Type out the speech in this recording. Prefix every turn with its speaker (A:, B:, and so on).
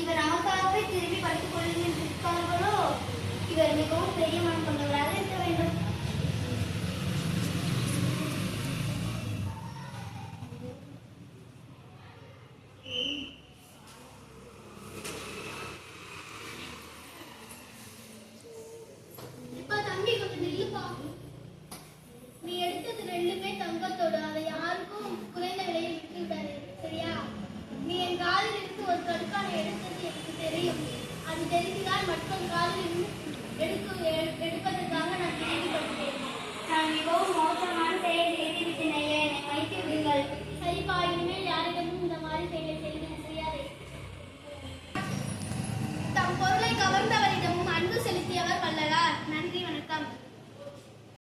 A: இவர் நமக்காகவே திரும்பி படித்துக் கொள்கின்றார்களோ இவர் மிகவும் பெரிய மனம் கொண்டவராக இருக்க வேண்டும்.
B: இப்ப தம்பி கொஞ்சம் நில்லுப்பா. ஒரு கடுக்கான எடுத்தது எனக்கு தெரியும். அது தெரிந்துதான் மற்றும் காலில் எடுக்கும் எடுப்பதற்காக நான் கேள்விப்பட்டேன்.
A: நான் மிகவும் மோசமான செயல் செய்துவிட்டேன் என்னை வைத்து விடுங்கள். சரிப்பா